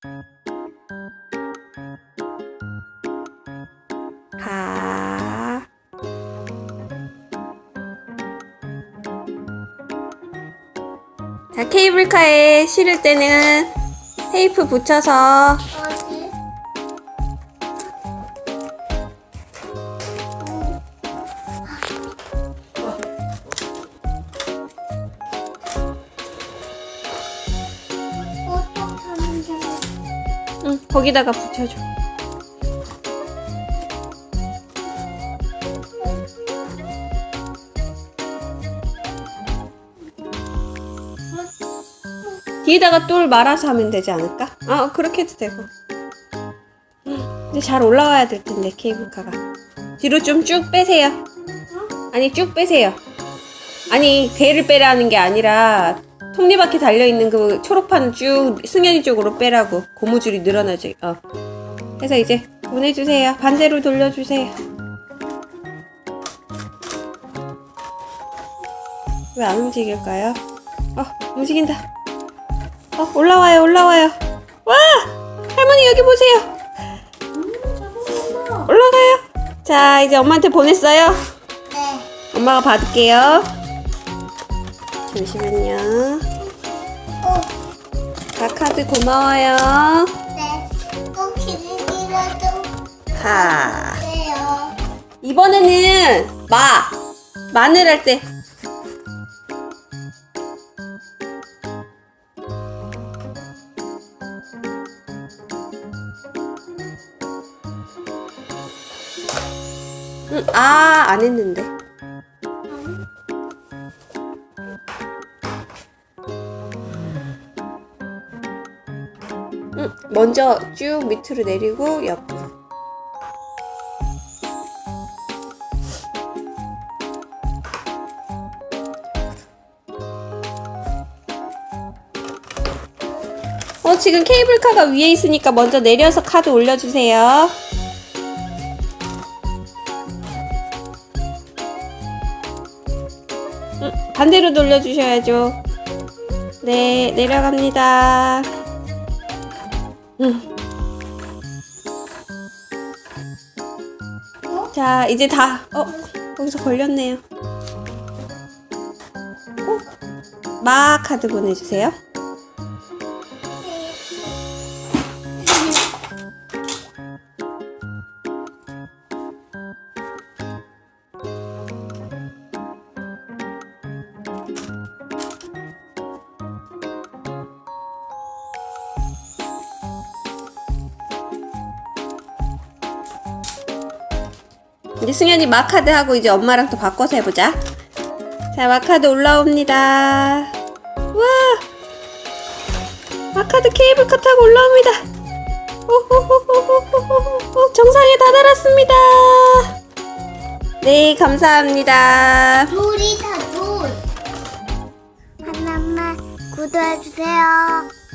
가. 자, 케이블카에 실을 때는 테이프 붙여서 거기다가 붙여줘. 뒤에다가 똘 말아서 하면 되지 않을까? 아, 그렇게 해도 되고. 음, 근데 잘 올라와야 될 텐데, 케이블카가. 뒤로 좀 쭉 빼세요. 아니, 쭉 빼세요. 아니, 배를 빼라는 게 아니라, 톱니바퀴 달려있는 그 초록판 쭉 승현이 쪽으로 빼라고. 고무줄이 늘어나지. 어. 해서 이제 보내주세요. 반대로 돌려주세요. 왜 안 움직일까요? 어, 움직인다. 어, 올라와요, 올라와요. 와! 할머니 여기 보세요. 올라가요. 자, 이제 엄마한테 보냈어요. 네. 엄마가 받을게요. 잠시만요. 어, 가 카드 고마워요. 네. 또 기분이라도 가. 돼요. 이번에는 마 마늘 할 때. 응, 아, 안 했는데. 응, 먼저 쭉 밑으로 내리고 옆으로. 어, 지금 케이블카가 위에 있으니까 먼저 내려서 카드 올려주세요. 음, 반대로 돌려주셔야죠. 네, 내려갑니다. 음. 자, 이제 다, 어, 거기서 걸렸네요. 어? 마 카드 보내주세요. 이제 승현이 마카드 하고 이제 엄마랑 또 바꿔서 해보자. 자, 마카드 올라옵니다. 와! 마카드 케이블카 타고 올라옵니다. 오호호호호호호 정상에 다다랐습니다. 네, 감사합니다. 돌이 다 돌. 하나만 구독해주세요.